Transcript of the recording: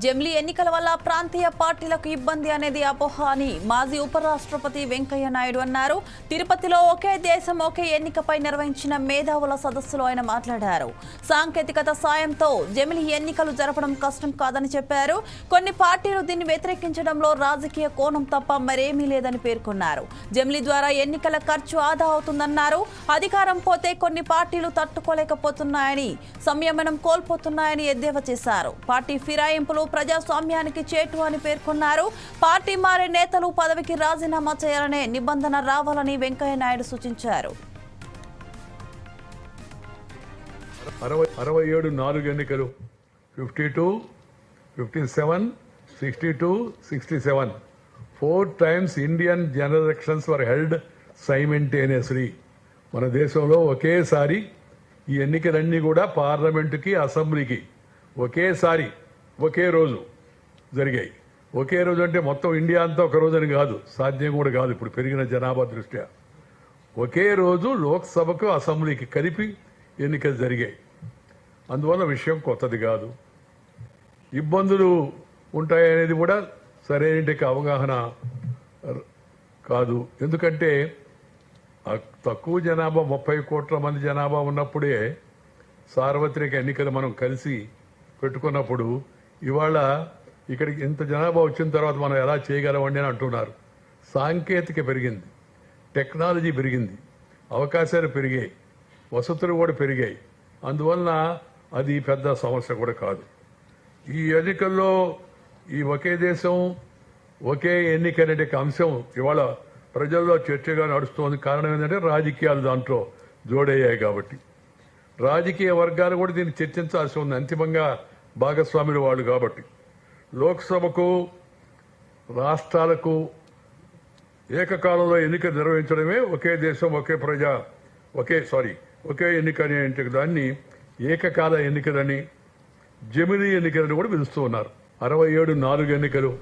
జమిలీ ఎన్నికల వల్ల ప్రాంతీయ పార్టీలకు ఇబ్బంది అనేది అపోహ అని మాజీ ఉపరాష్ట్రపతి వెంకయ్య నాయుడు అన్నారు. తిరుపతిలో ఒకే దేశం ఒకే ఎన్నికపై నిర్వహించిన మేధావుల సదస్సులో ఆయన మాట్లాడారు. సాంకేతికత సాయంతో జమిలీ ఎన్నికలు జరపడం కష్టం కాదని చెప్పారు. కొన్ని పార్టీలు దీన్ని వ్యతిరేకించడంలో రాజకీయ కోణం తప్ప మరేమీ లేదని పేర్కొన్నారు. జమిలీ ద్వారా ఎన్నికల ఖర్చు ఆదా అవుతుందన్నారు. అధికారం పోతే కొన్ని పార్టీలు తట్టుకోలేకపోతున్నాయని సంయమనం కోల్పోతున్నాయని ఎద్దేవా చేశారు. పార్టీ ఫిరాయింపులు ప్రజాస్వామ్యానికి చేటు అని పేర్కొన్నారు. పార్టీ మారే నేతలు పదవికి రాజీనామా చేయాలనే నిబంధన రావాలని వెంకయ్య నాయుడు సూచించారు. అరవై అరవై ఏడు నాలుగు ఎన్నికలు. Fifty two fifty seven sixty two sixty seven four times Indian general elections were held simultaneously మన దేశంలో ఒకేసారి ఈ ఎన్నికలన్నీ కూడా పార్లమెంటుకి అసెంబ్లీకి ఒకేసారి ఒకే రోజు జరిగాయి. ఒకే రోజు అంటే మొత్తం ఇండియా అంతా ఒక రోజని కాదు సాధ్యం కూడా కాదు ఇప్పుడు పెరిగిన జనాభా దృష్ట్యా. ఒకే రోజు లోక్సభకు అసెంబ్లీకి కలిపి ఎన్నికలు జరిగాయి. అందువల్ల విషయం కొత్తది కాదు. ఇబ్బందులు ఉంటాయనేది కూడా సరైన అవగాహన కాదు. ఎందుకంటే తక్కువ జనాభా ముప్పై కోట్ల మంది జనాభా ఉన్నప్పుడే సార్వత్రిక ఎన్నికలు మనం కలిసి పెట్టుకున్నప్పుడు ఇవాళ ఇక్కడికి ఇంత జనాభా వచ్చిన తర్వాత మనం ఎలా చేయగలమండి అని అంటున్నారు. సాంకేతిక పెరిగింది. టెక్నాలజీ పెరిగింది. అవకాశాలు పెరిగాయి. వసతులు కూడా పెరిగాయి. అందువలన అది పెద్ద సమస్య కూడా కాదు. ఈ ఎన్నికల్లో ఈ ఒకే దేశం ఒకే ఎన్నిక అనే అంశం ఇవాళ ప్రజల్లో చర్చగా నడుస్తోంది. కారణం ఏంటంటే రాజకీయాలు దాంట్లో జోడయ్యాయి కాబట్టి. రాజకీయ వర్గాలు కూడా దీన్ని చర్చించాల్సి ఉంది. అంతిమంగా భాగస్వాములు వాళ్ళు కాబట్టి లోక్సభకు రాష్ట్రాలకు ఏకకాలంలో ఎన్నిక నిర్వహించడమే ఒకే దేశం ఒకే ప్రజ ఒకే సారీ ఒకే ఎన్నిక అనే దాన్ని ఏకకాల ఎన్నికలని జమిని ఎన్నికలని కూడా పిలుస్తూ ఉన్నారు. అరవై ఏడు నాలుగు ఎన్నికలు.